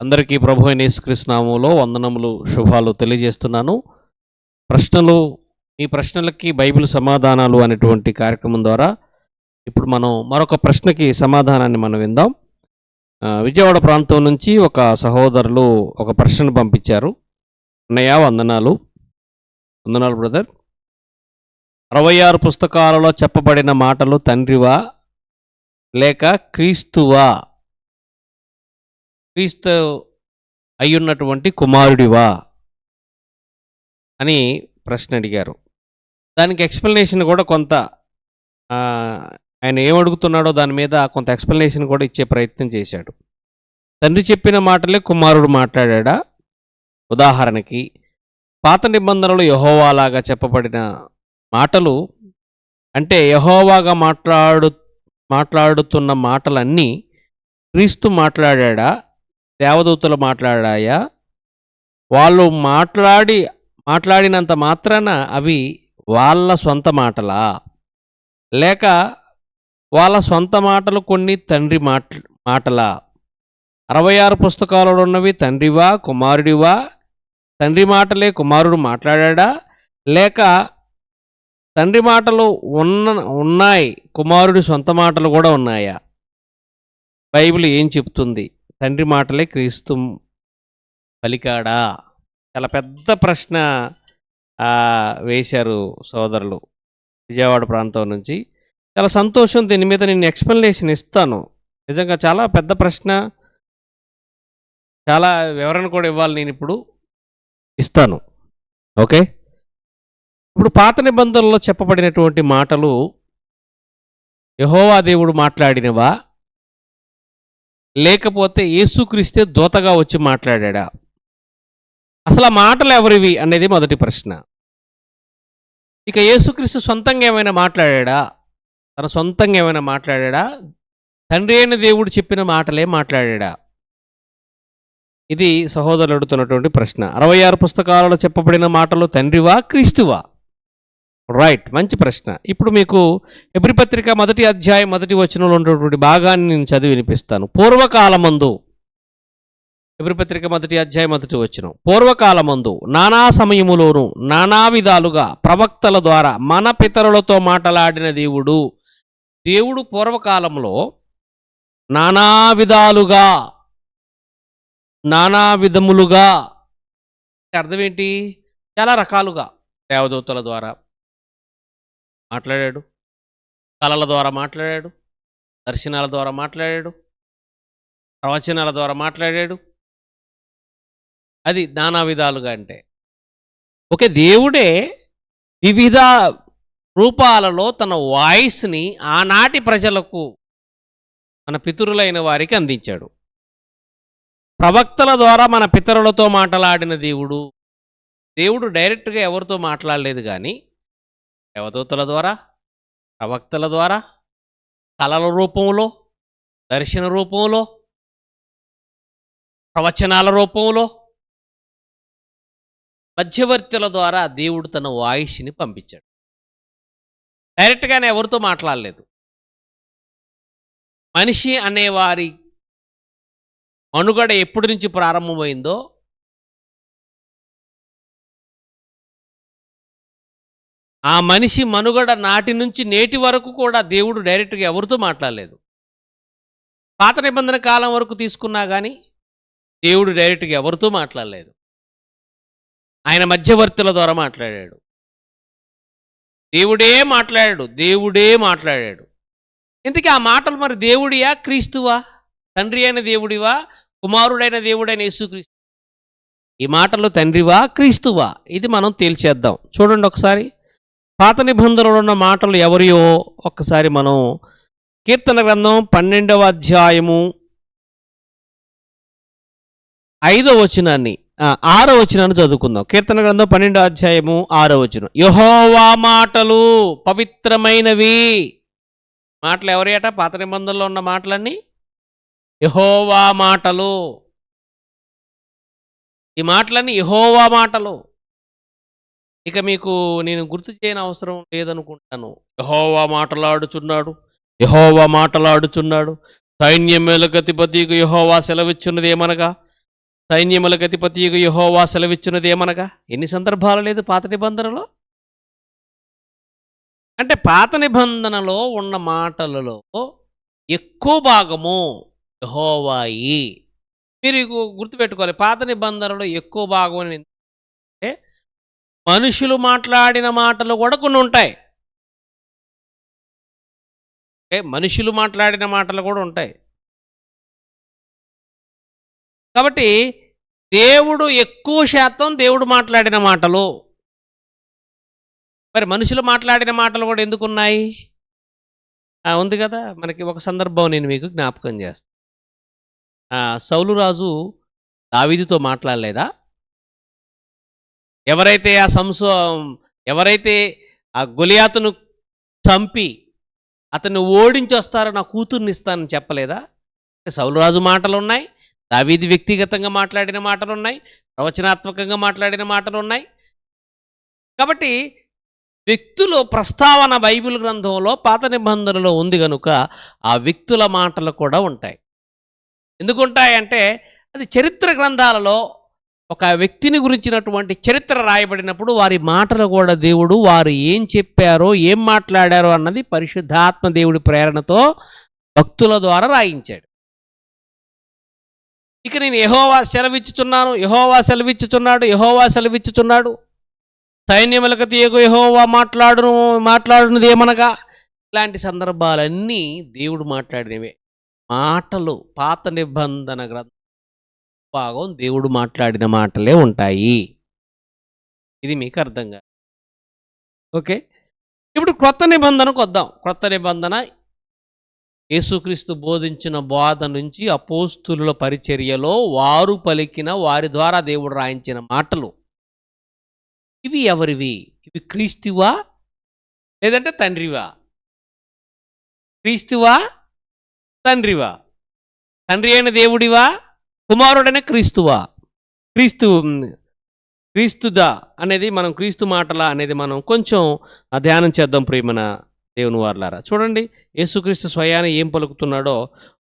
అందరికీ ప్రభు అయిన వందనములు శుభాలు తెలియజేస్తున్నాను. ప్రశ్నలు ఈ ప్రశ్నలకి బైబిల్ సమాధానాలు అనేటువంటి కార్యక్రమం ద్వారా ఇప్పుడు మనం మరొక ప్రశ్నకి సమాధానాన్ని మనం విందాం. విజయవాడ ప్రాంతం నుంచి ఒక సహోదరులు ఒక ప్రశ్నను పంపించారు. అన్నయ్య వందనాలు. వందనాలు బ్రదర్. అరవై ఆరు పుస్తకాలలో చెప్పబడిన మాటలు తండ్రివా లేక క్రీస్తువా? క్రీస్తు అయ్యున్నటువంటి కుమారుడివా? అని ప్రశ్న అడిగారు. దానికి ఎక్స్ప్లెనేషన్ కూడా కొంత ఆయన ఏమడుగుతున్నాడో దాని మీద కొంత ఎక్స్ప్లెనేషన్ కూడా ఇచ్చే ప్రయత్నం చేశాడు. తండ్రి చెప్పిన మాటలే కుమారుడు మాట్లాడా ఉదాహరణకి పాత నిబంధనలు యహోవాలాగా చెప్పబడిన మాటలు అంటే యహోవాగా మాట్లాడు మాట్లాడుతున్న మాటలన్నీ క్రీస్తు మాట్లాడా దేవదూతలు మాట్లాడాయా? వాళ్ళు మాట్లాడి మాట్లాడినంత మాత్రాన అవి వాళ్ళ సొంత మాటలా? లేక వాళ్ళ సొంత మాటలు కొన్ని తండ్రి మాట మాటలా? అరవై ఆరు పుస్తకాలలో ఉన్నవి తండ్రివా కుమారుడివా? తండ్రి మాటలే కుమారుడు మాట్లాడా లేక తండ్రి మాటలు ఉన్న ఉన్నాయి కుమారుడి సొంత మాటలు కూడా ఉన్నాయా? బైబిల్ ఏం చెప్తుంది? తండ్రి మాటలే క్రీస్తు పలికాడా? చాలా పెద్ద ప్రశ్న వేశారు సోదరులు విజయవాడ ప్రాంతం నుంచి. చాలా సంతోషం దీని మీద నేను ఎక్స్ప్లెనేషన్ ఇస్తాను. నిజంగా చాలా పెద్ద ప్రశ్న. చాలా వివరణ కూడా ఇవ్వాలి నేను ఇప్పుడు. ఇస్తాను. ఓకే? ఇప్పుడు పాత నిబంధనలో చెప్పబడినటువంటి మాటలు యహోవా దేవుడు మాట్లాడినవా? లేకపోతే యేసుక్రీస్తే దూతగా వచ్చి మాట్లాడా అసలు ఆ మాటలు ఎవరివి అనేది మొదటి ప్రశ్న. ఇక యేసుక్రీస్తు సొంతంగా ఏమైనా మాట్లాడా తన సొంతంగా ఏమైనా మాట్లాడా తండ్రి అయిన దేవుడు చెప్పిన మాటలే మాట్లాడా ఇది సహోదరుడు అడుగుతున్నటువంటి ప్రశ్న. అరవై ఆరు పుస్తకాలలో చెప్పబడిన మాటలు తండ్రివా క్రీస్తువా? రైట్ మంచి ప్రశ్న. ఇప్పుడు మీకు ఎబ్రిపత్రిక మొదటి అధ్యాయం మొదటి వచనంలో ఉన్నటువంటి భాగాన్ని నేను చదివి వినిపిస్తాను. పూర్వకాలమందు. ఎబ్రిపత్రిక మొదటి అధ్యాయం మొదటి వచనం. పూర్వకాలమందు నానా సమయములోను నానా విధాలుగా ప్రవక్తల ద్వారా మన పితరులతో మాట్లాడిన దేవుడు. దేవుడు పూర్వకాలంలో నానా విధాలుగా నానా విధములుగా అర్థం ఏంటి? చాలా రకాలుగా దేవదూతల ద్వారా మాట్లాడాడు. కళల ద్వారా మాట్లాడాడు. దర్శనాల ద్వారా మాట్లాడాడు. ప్రవచనాల ద్వారా మాట్లాడాడు. అది నానా విధాలుగా అంటే. ఓకే దేవుడే వివిధ రూపాలలో తన వాయిస్ని ఆనాటి ప్రజలకు మన పితరులైన వారికి అందించాడు. ప్రవక్తల ద్వారా మన పితరులతో మాట్లాడిన దేవుడు దేవుడు డైరెక్ట్గా ఎవరితో మాట్లాడలేదు కానీ దేవదూతల ద్వారా ప్రవక్తల ద్వారా కళల రూపంలో దర్శన రూపంలో ప్రవచనాల రూపంలో మధ్యవర్తుల ద్వారా దేవుడు తన వాయిస్ని పంపించాడు. డైరెక్ట్గానే ఎవరితో మాట్లాడలేదు. మనిషి అనేవారి మనుగడ ఎప్పటి నుంచి ప్రారంభమైందో ఆ మనిషి మనుగడ నాటి నుంచి నేటి వరకు కూడా దేవుడు డైరెక్ట్గా ఎవరితో మాట్లాడలేదు. పాత నిబంధన కాలం వరకు తీసుకున్నా కానీ దేవుడు డైరెక్ట్గా ఎవరితో మాట్లాడలేదు. ఆయన మధ్యవర్తుల ద్వారా మాట్లాడాడు. దేవుడే మాట్లాడాడు. దేవుడే మాట్లాడాడు. ఇంతకీ ఆ మాటలు మరి దేవుడియా? క్రీస్తువా? తండ్రి అయిన దేవుడివా? కుమారుడైన దేవుడైన యేసుక్రీస్తు. ఈ మాటలు తండ్రివా? క్రీస్తువా? ఇది మనం తేల్చేద్దాం. చూడండి ఒకసారి. పాత నిబంధనలో ఉన్న మాటలు ఎవరియో ఒక్కసారి మనం కీర్తన గ్రంథం పన్నెండవ అధ్యాయము ఐదవ వచనాన్ని ఆరో వచనాన్ని చదువుకుందాం. కీర్తన గ్రంథం పన్నెండవ అధ్యాయము ఆరో వచనం. యహోవా మాటలు పవిత్రమైనవి. మాటలు ఎవరియట? పాత నిబంధనలో ఉన్న మాటలన్నీ? యహోవా మాటలు. ఈ మాటలన్నీ యహోవా మాటలు. ఇక మీకు నేను గుర్తు చేయని అవసరం లేదనుకుంటాను. యహోవా మాటలాడుచున్నాడు. యహోవా మాటలాడుచున్నాడు. సైన్యం మేలగతిపతికి యహోవా సెలవిచ్చున్నది ఏమనగా? సైన్యముల గతిపతి యహోవా సెలవిచ్చున్నది ఏమనగా? ఎన్ని సందర్భాలు లేదు పాత నిబంధనలో? అంటే పాత నిబంధనలో ఉన్న మాటలలో ఎక్కువ భాగము యహోవాయి. మీరు గుర్తుపెట్టుకోవాలి. పాత నిబంధనలో ఎక్కువ భాగం అని మనుషులు మాట్లాడిన మాటలు కూడా కొన్ని ఉంటాయి. మనుషులు మాట్లాడిన మాటలు కూడా ఉంటాయి. కాబట్టి దేవుడు ఎక్కువ శాతం దేవుడు మాట్లాడిన మాటలు. మరి మనుషులు మాట్లాడిన మాటలు కూడా ఎందుకున్నాయి? ఉన్నాయి ఉంది కదా మనకి ఒక సందర్భం నేను మీకు జ్ఞాపకం చేస్తాను సౌలురాజు సౌలు రాజు మాట్లాడలేదా? ఎవరైతే ఆ సంసో ఎవరైతే ఆ గొలియాతును చంపి అతన్ని ఓడించి వస్తారో నా కూతుర్ని ఇస్తానని చెప్పలేదా? సౌలరాజు మాటలు ఉన్నాయి దావీది వ్యక్తిగతంగా మాట్లాడిన మాటలు ఉన్నాయి ప్రవచనాత్మకంగా మాట్లాడిన మాటలు ఉన్నాయి కాబట్టి వ్యక్తులు ప్రస్తావన బైబిల్ గ్రంథంలో పాత నిబంధనలో ఉంది కనుక ఆ వ్యక్తుల మాటలు కూడా ఉంటాయి. ఎందుకుంటాయంటే అది చరిత్ర గ్రంథాలలో ఒక వ్యక్తిని గురించినటువంటి చరిత్ర రాయబడినప్పుడు వారి మాటలు కూడా దేవుడు వారు ఏం చెప్పారో ఏం మాట్లాడారో అన్నది పరిశుద్ధాత్మ దేవుడి ప్రేరణతో భక్తుల ద్వారా రాయించాడు. ఇక నేను యహోవా సెలవిచ్చుచున్నాను యహోవా సెలవిచ్చుచున్నాడు యహోవా సెలవిచ్చుచున్నాడు. సైన్యములకు తీయకు యహోవా మాట్లాడును మాట్లాడినది ఏమనగా? ఇలాంటి సందర్భాలన్నీ దేవుడు మాట్లాడినవే. మాటలు పాత నిబంధన గ్రంథం భాగం దేవుడు మాట్లాడిన మాటలే ఉంటాయి. ఇది మీకు అర్థంగా ఓకే? ఇప్పుడు క్రొత్త నిబంధనకు వద్దాం. క్రొత్త నిబంధన యేసుక్రీస్తు బోధించిన బోధ నుంచి అపోస్తుల పరిచర్యలో వారు పలికిన వారి ద్వారా దేవుడు రాయించిన మాటలు. ఇవి ఎవరివి? ఇవి క్రీస్తువా? లేదంటే తండ్రివా? క్రీస్తువా? తండ్రివా? తండ్రి అయిన దేవుడివా? కుమారుడనే క్రీస్తువా? క్రీస్తు క్రీస్తుదా అనేది మనం క్రీస్తు మాటలా అనేది మనం కొంచెం ధ్యానం చేద్దాం ప్రియమన దేవుని వార్లారా. చూడండి యేసుక్రీస్తు స్వయాన్ని ఏం పలుకుతున్నాడో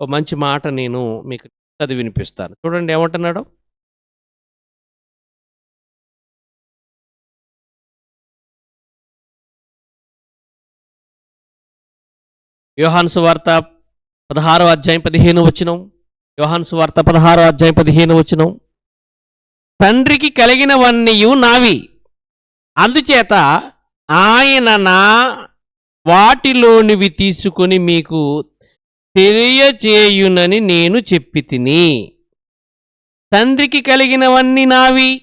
ఒక మంచి మాట నేను మీకు చదివి వినిపిస్తాను. చూడండి ఏమంటున్నాడో? వ్యూహాన్సు వార్త పదహారో అధ్యాయం పదిహేను వచ్చినాం యోహాను సువార్త పదహారు అధ్యాయం పదిహేను వచనం. తండ్రికి కలిగినవన్నీయు నావి. అందుచేత ఆయన నా వాటిలోనివి తీసుకొని మీకు తెలియచేయునని నేను చెప్పి తిని. తండ్రికి కలిగినవన్నీ నావి.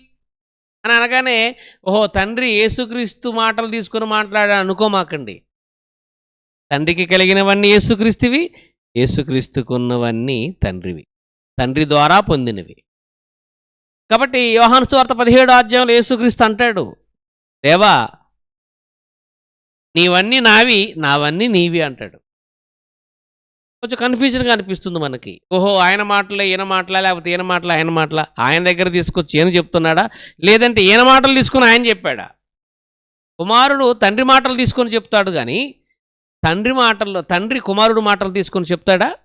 అని అనగానే ఓహో తండ్రి యేసుక్రీస్తు మాటలు తీసుకొని మాట్లాడా అనుకోమాకండి తండ్రికి కలిగినవన్నీ యేసుక్రీస్తువి యేసుక్రీస్తుకున్నవన్నీ తండ్రివి తండ్రి ద్వారా పొందినవి. కాబట్టి యోహాను సువార్త పదిహేడు అధ్యాయంలో యేసుక్రీస్తు అంటాడు దేవా నీవన్నీ నావి నావన్నీ నీవి అంటాడు. కొంచెం కన్ఫ్యూజన్గా అనిపిస్తుంది మనకి. ఓహో ఆయన మాటలే ఈయన మాటలా లేకపోతే ఈయన మాటలా ఆయన మాటలా ఆయన దగ్గర తీసుకొచ్చి ఈయన చెప్తున్నాడా? లేదంటే ఈయన మాటలు తీసుకుని ఆయన చెప్పాడా? కుమారుడు తండ్రి మాటలు తీసుకొని చెప్తాడు కానీ తండ్రి మాటల్లో తండ్రి కుమారుడు మాటలు తీసుకొని చెప్తాడా?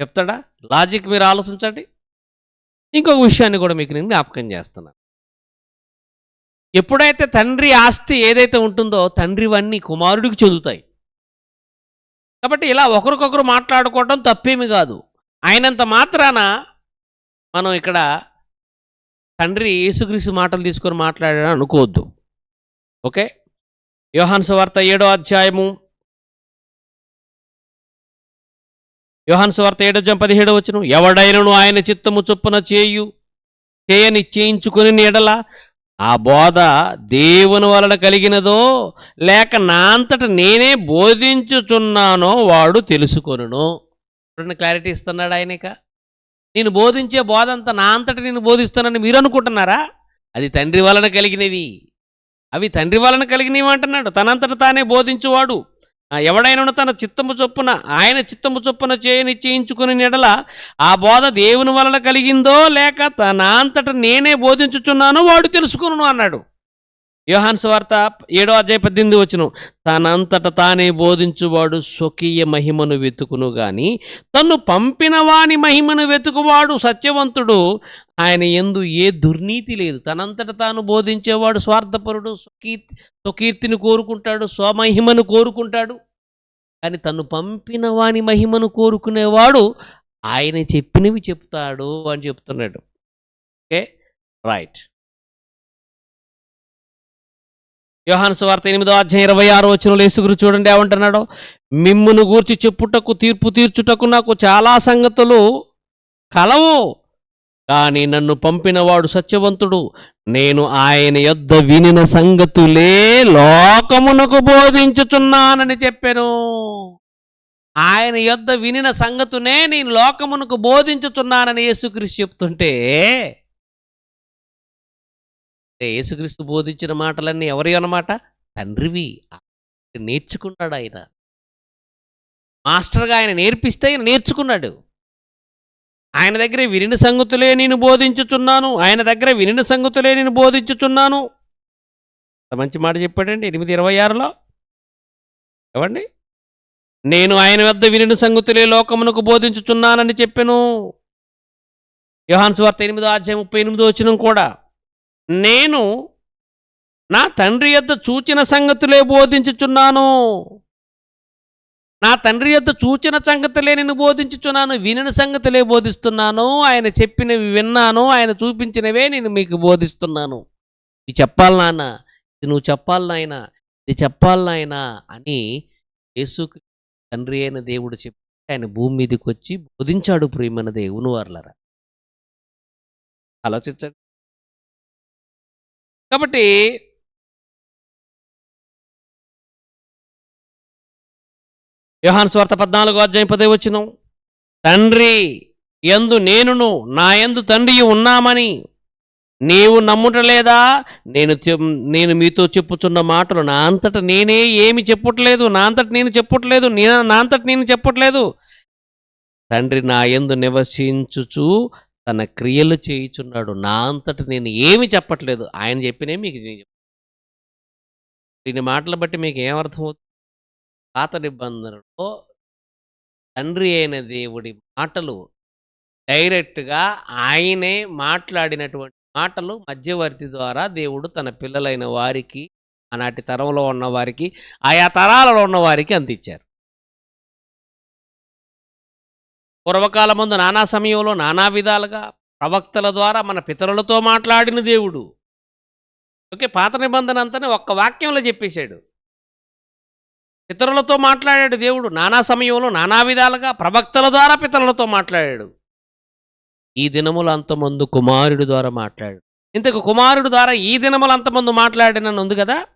చెప్తాడా? లాజిక్ మీరు ఆలోచించండి. ఇంకొక విషయాన్ని కూడా మీకు నేను జ్ఞాపకం చేస్తున్నాను. ఎప్పుడైతే తండ్రి ఆస్తి ఏదైతే ఉంటుందో తండ్రివన్నీ కుమారుడికి చెందుతాయి. కాబట్టి ఇలా ఒకరికొకరు మాట్లాడుకోవడం తప్పేమి కాదు. అయినంత మాత్రాన మనం ఇక్కడ తండ్రి యేసుక్రీస్తు మాటలు తీసుకొని మాట్లాడాలని అనుకోవద్దు. ఓకే? యోహాన్ సువార్త ఏడో అధ్యాయము. యోహాన్ సువార్త ఏడో జం పదిహేడో వచ్చును ఎవడైనను ఆయన చిత్తము చొప్పున చేయు చేయని చేయించుకుని నీడల ఆ బోధ దేవుని వలన కలిగినదో లేక నా అంతట నేనే బోధించుచున్నానో వాడు తెలుసుకొనును. రెండు క్లారిటీ ఇస్తున్నాడు ఆయనక? నేను బోధించే బోధ అంతా నా అంతట నేను బోధిస్తున్నానని మీరు అనుకుంటున్నారా? అది తండ్రి వలన కలిగినవి అవి తండ్రి వలన కలిగినవంటున్నాడు. తనంతట తానే బోధించువాడు. ఆ ఎవడైనా తన చిత్తము చొప్పున ఆయన చిత్తము చొప్పున చేయని చేయించుకుని నెడల ఆ బోధ దేవుని వలన కలిగిందో లేక తన అంతట నేనే బోధించుచున్నానో వాడు తెలుసుకును అన్నాడు. యోహాన్ వార్త ఏడో అధ్యాయ పద్దెనిమిది వచ్చును తనంతట తానే బోధించువాడు స్వకీయ మహిమను వెతుకును గాని తను పంపిన వాని మహిమను వెతుకువాడు సత్యవంతుడు. ఆయన ఎందు ఏ దుర్నీతి లేదు. తనంతట తాను బోధించేవాడు స్వార్థపరుడు స్వకీర్తి స్వకీర్తిని కోరుకుంటాడు స్వమహిమను కోరుకుంటాడు. కానీ తను పంపిన వాని మహిమను కోరుకునేవాడు ఆయన చెప్పినవి చెప్తాడు అని చెప్తున్నాడు. ఓకే? రైట్. యోహాను సువార్త ఎనిమిదో అధ్యాయం ఇరవై ఆరు వచ్చిన లేసుగురు చూడండి ఏమంటున్నాడు? మిమ్మును గూర్చి చెప్పుటకు తీర్పు తీర్చుటకు నాకు చాలా సంగతులు కలవు. కానీ నన్ను పంపినవాడు సత్యవంతుడు. నేను ఆయన యొద్ద వినిన సంగతులే లోకమునకు బోధించుచున్నానని చెప్పాను. ఆయన యొద్ద వినిన సంగతునే నేను లోకమునకు బోధించుచున్నానని యేసుక్రీస్తు చెప్తుంటే యేసుక్రీస్తు బోధించిన మాటలన్నీ ఎవరి అన్నమాట? తండ్రివి. నేర్చుకున్నాడు ఆయన. మాస్టర్గా ఆయన నేర్పిస్తే ఆయన నేర్చుకున్నాడు. ఆయన దగ్గర వినిన సంగతులే నేను బోధించుచున్నాను. ఆయన దగ్గర వినిన సంగతులే నేను బోధించుచున్నాను. మంచి మాట చెప్పాడండి ఎనిమిది ఇరవై ఆరులో. ఏవండి నేను ఆయన వద్ద వినిన సంగతులే లోకమునకు బోధించుచున్నానని చెప్పాను. యోహాన్ వార్త ఎనిమిదో అధ్యాయం ముప్పై ఎనిమిదో వచ్చిన కూడా. నేను నా తండ్రి యొద్ద చూచిన సంగతులే బోధించుచున్నాను. నా తండ్రి యొద్ద చూచిన సంగతులే నేను బోధించుచున్నాను. వినిన సంగతులే బోధిస్తున్నాను. ఆయన చెప్పినవి విన్నాను. ఆయన చూపించినవే నేను మీకు బోధిస్తున్నాను. ఇది చెప్పాలి నాన్న. ఇది నువ్వు చెప్పాలి నాయన. ఇది చెప్పాలి నాయన అని యేసుకు తండ్రి అయిన దేవుడు చెప్పి ఆయన భూమి మీదకి వచ్చి బోధించాడు ప్రియమైన దేవుని వర్లరా. ఆలోచించండి. కాబట్టి యోహాను స్వార్థ పద్నాలుగో అధ్యాయం పదే వచ్చిన తండ్రి ఎందు నేనును నా ఎందు తండ్రి ఉన్నామని నీవు నమ్ముటలేదా నేను నేను మీతో చెప్పుచున్న మాటలు నా అంతట నేనే ఏమి చెప్పట్లేదు? నా అంతట నేను చెప్పట్లేదు? నేను నా అంతట నేను చెప్పట్లేదు? తండ్రి నా ఎందు నివసించుచు తన క్రియలు చేయుచున్నాడు. నా అంతట నేను ఏమి చెప్పట్లేదు. ఆయన చెప్పినే మీకు నేను చెప్తాను. దీని మాటలు బట్టి మీకు ఏమర్థమవుతుంది పాత నిబంధనలో తండ్రి అయిన దేవుడి మాటలు డైరెక్ట్గా ఆయనే మాట్లాడినటువంటి మాటలు మధ్యవర్తి ద్వారా దేవుడు తన పిల్లలైన వారికి ఆనాటి తరంలో ఉన్న వారికి ఆయా తరాలలో ఉన్న వారికి అందించారు. పూర్వకాలం ముందు నానా సమయంలో నానా విధాలుగా ప్రవక్తల ద్వారా మన పితరులతో మాట్లాడిన దేవుడు. ఓకే పాత నిబంధన అంతనే ఒక్క వాక్యంలో చెప్పేశాడు. పితరులతో మాట్లాడాడు దేవుడు. నానా సమయంలో నానా విధాలుగా ప్రవక్తల ద్వారా పితరులతో మాట్లాడాడు. ఈ దినములు అంతమందు కుమారుడు ద్వారా మాట్లాడాడు. ఇంతకు కుమారుడు ద్వారా ఈ దినములు అంతమందు మాట్లాడినని ఉంది కదా?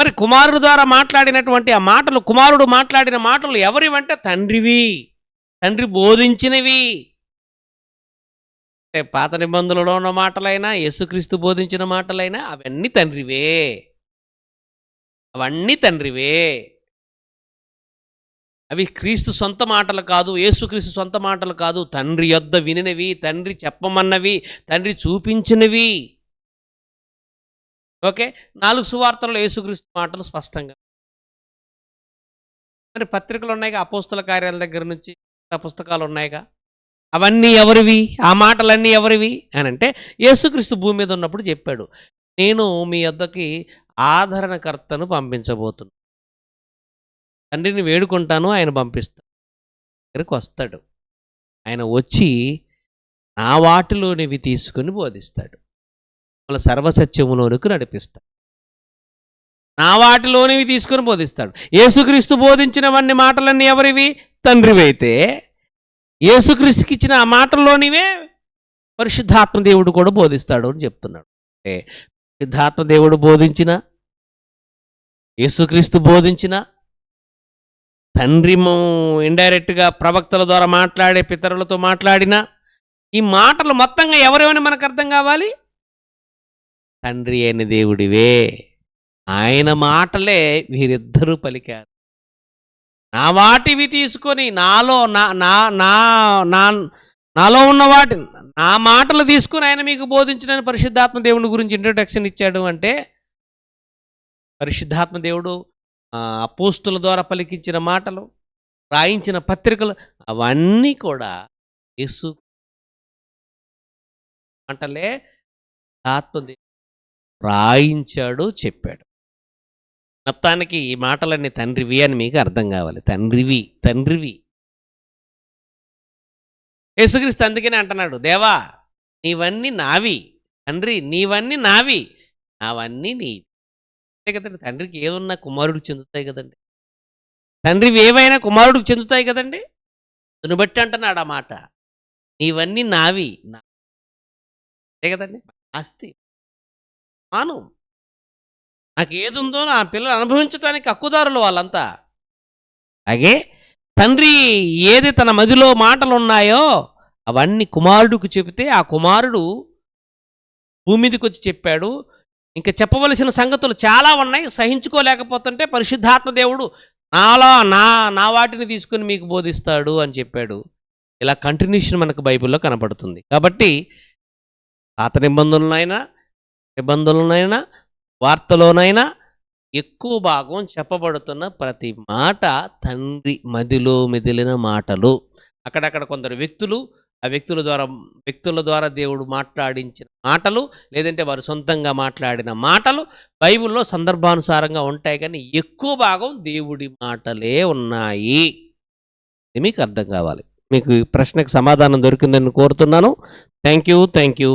మరి కుమారుడు ద్వారా మాట్లాడినటువంటి ఆ మాటలు కుమారుడు మాట్లాడిన మాటలు ఎవరివంటే తండ్రివి. తండ్రి బోధించినవి. అంటే పాత నిబంధనలో ఉన్న మాటలైనా యేసుక్రీస్తు బోధించిన మాటలైనా అవన్నీ తండ్రివే. అవన్నీ తండ్రివే. అవి క్రీస్తు సొంత మాటలు కాదు యేసుక్రీస్తు సొంత మాటలు కాదు. తండ్రి యొద్ద వినినవి తండ్రి చెప్పమన్నవి తండ్రి చూపించినవి. ఓకే? నాలుగు సువార్తల్లో యేసుక్రీస్తు మాటలు స్పష్టంగా. మరి పత్రికలు ఉన్నాయి అపోస్తుల కార్యాల దగ్గర నుంచి. పుస్తకాలు ఉన్నాయిగా అవన్నీ ఎవరివి? ఆ మాటలన్నీ ఎవరివి? అని అంటే యేసుక్రీస్తు భూమి మీద ఉన్నప్పుడు చెప్పాడు నేను మీ వద్దకి ఆదరణకర్తను పంపించబోతున్నాను తండ్రిని వేడుకుంటాను ఆయన పంపిస్తాను దగ్గరికి వస్తాడు. ఆయన వచ్చి నా వాటిలోనివి తీసుకుని బోధిస్తాడు. వాళ్ళ సర్వసత్యములోనికి నడిపిస్తాడు. నా వాటిలోనివి తీసుకుని బోధిస్తాడు. యేసుక్రీస్తు బోధించినవన్నీ మాటలన్నీ ఎవరివి? తండ్రివైతే యేసుక్రీస్తుకి ఇచ్చిన ఆ మాటల్లోనివే పరిశుద్ధాత్మ దేవుడు కూడా బోధిస్తాడు అని చెప్తున్నాడు. అంటే పరిశుద్ధాత్మ దేవుడు బోధించిన యేసుక్రీస్తు బోధించిన తండ్రి ఇండైరెక్ట్గా ప్రవక్తల ద్వారా మాట్లాడే పితరులతో మాట్లాడిన ఈ మాటలు మొత్తంగా ఎవరేమని మనకు అర్థం కావాలి? తండ్రి అయిన దేవుడివే. ఆయన మాటలే వీరిద్దరూ పలికారు. నా వాటివి తీసుకొని నాలో నా నా నా నా నాలో ఉన్న వాటి నా మాటలు తీసుకుని ఆయన మీకు బోధించిన పరిశుద్ధాత్మ దేవుని గురించి ఇంట్రొడక్షన్ ఇచ్చాడు అంటే పరిశుద్ధాత్మ దేవుడు ఆ, అపోస్తుల ద్వారా పలికించిన మాటలు రాయించిన పత్రికలు అవన్నీ కూడా యేసు మాటలే ఆత్మదేవుడు రాయించాడు చెప్పాడు. మొత్తానికి ఈ మాటలన్నీ తండ్రివి అని మీకు అర్థం కావాలి. తండ్రివి తండ్రివి. యేసుక్రీస్తు అందుకనే అంటున్నాడు దేవా నీవన్నీ నావి. తండ్రి నీవన్నీ నావి. నావన్నీ నీ అంతే కదండి తండ్రికి ఏదున్నా కుమారుడికి చెందుతాయి కదండి. తండ్రివి ఏవైనా కుమారుడికి చెందుతాయి కదండి. దాన్ని బట్టి అంటున్నాడు ఆ మాట. నీవన్నీ నావి. నా అంతే కదండి ఆస్తి. మాను. నాకు ఏది ఉందో నా పిల్లలు అనుభవించడానికి హక్కుదారులు వాళ్ళంతా. అలాగే తండ్రి ఏది తన మదిలో మాటలు ఉన్నాయో అవన్నీ కుమారుడికి చెబితే ఆ కుమారుడు భూమి వచ్చి చెప్పాడు. ఇంకా చెప్పవలసిన సంగతులు చాలా ఉన్నాయి. సహించుకోలేకపోతుంటే పరిశుద్ధాత్మ దేవుడు నాలో నా నా వాటిని తీసుకుని మీకు బోధిస్తాడు అని చెప్పాడు. ఇలా కంటిన్యూషన్ మనకు బైబిల్లో కనబడుతుంది. కాబట్టి పాత నిబంధనలైనా నిబంధనలైనా వార్తలోనైనా ఎక్కువ భాగం చెప్పబడుతున్న ప్రతి మాట తండ్రి మదిలో మెదిలిన మాటలు. అక్కడక్కడ కొందరు వ్యక్తులు ఆ వ్యక్తుల ద్వారా వ్యక్తుల ద్వారా దేవుడు మాట్లాడించిన మాటలు లేదంటే వారు సొంతంగా మాట్లాడిన మాటలు బైబిల్లో సందర్భానుసారంగా ఉంటాయి కానీ ఎక్కువ భాగం దేవుడి మాటలే ఉన్నాయి. ఇది మీకు అర్థం కావాలి. మీకు ఈ ప్రశ్నకు సమాధానం దొరికిందని కోరుతున్నాను. Thank you thank you